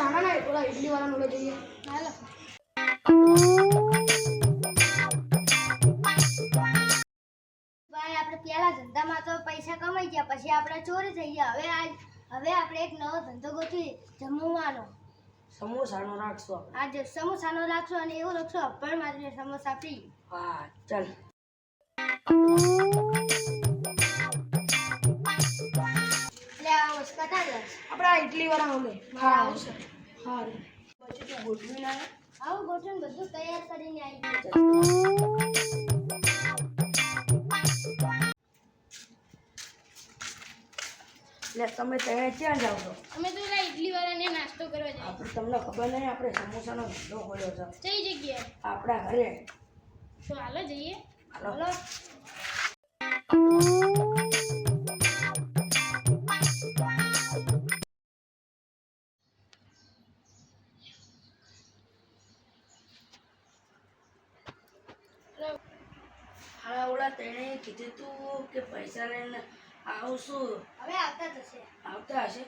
ઓલા ઇડલી જઈએ હાલો ભાઈ આપણે પેલા ધંધામાં તો પૈસા કમાઈ ગયા પછી આપણે ચોરી થઈ ગયા. હવે આજ હવે આપણે એક નવો ધંધો ગોઠવી જમવાનો. સમોસાનો રાખશો. આજે સમોસાનો રાખશો અને એવું લખશો અભણ માત્ર સમોસા ફ્રી હા ચાલ. આપણે આ ઇડલી વાળા લે હા, આવશે. હા પછી તું ગોઠવી ના આવું ગોઠવણ બધું તૈયાર કરીને આવી એટલે તમે ત્યાં ક્યાં જાવ છો? અમે તો પેલા ઇડલી વાળાને નાસ્તો કરવા જઈએ આપણે તમને ખબર નહીં આપણે સમોસાનો ધંધો ખોલ્યો છે. કઈ જગ્યાએ? આપણા ઘરે. તો હાલો જઈએ. હાલો. હાલો તેણે કીધું તું કે પૈસા લઈને આવશું. હવે આવતા થશે આવતા હશે?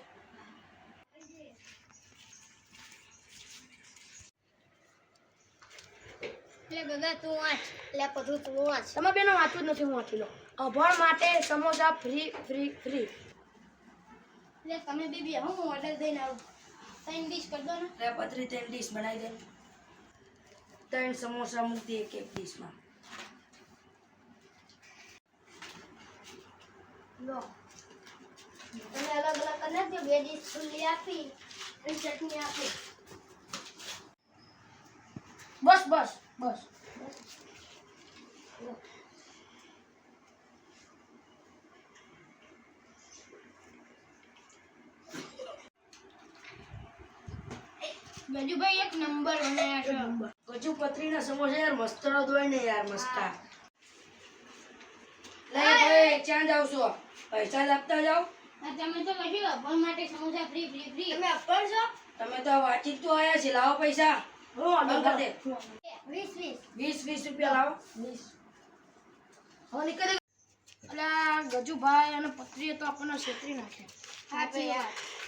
એટલે ગગા તું વાંચ. એટલે બધું તું વાંચ. તમે બેનો વાંચવું જ નથી હું વાંચી લો અભણ માટે સમોસા ફ્રી ફ્રી ફ્રી. એટલે તમે બેબી હું ઓર્ડર દઈને આવું. ત્રણ ડીશ કરી દો ને. એટલે ત્રણ ડીશ બનાવી દે. ત્રણ સમોસા મૂકી એક એક ડીશમાં લો. તમે અલગ અલગ કરી નાખજો બે ડીશ ખુલ્લી આપી અને ચટણી આપી. બસ બસ બસ. ગજુભાઈ એક નંબર બનાવ્યા છો. ગજુ પતરીના સમોસા યાર મસ્ત દોય ને યાર મસ્તા. લે ભાઈ ક્યાં જાવ પૈસા આપતા જાઓ. તમે તો કહ્યું અભણ માટે સમોસા ફ્રી ફ્રી ફ્રી? તમે અભણ છો? તમે તો વાંચી તો આયા છે લાવો પૈસા. હું ઓર્ડર કરી દે. વીસ વીસ. વીસ વીસ રૂપિયા લાવો. વીસ. હવે નીકળી એટલે ગજુભાઈ અને પત્રીએ તો આપણને છેતરી નાખે. સાચી વાત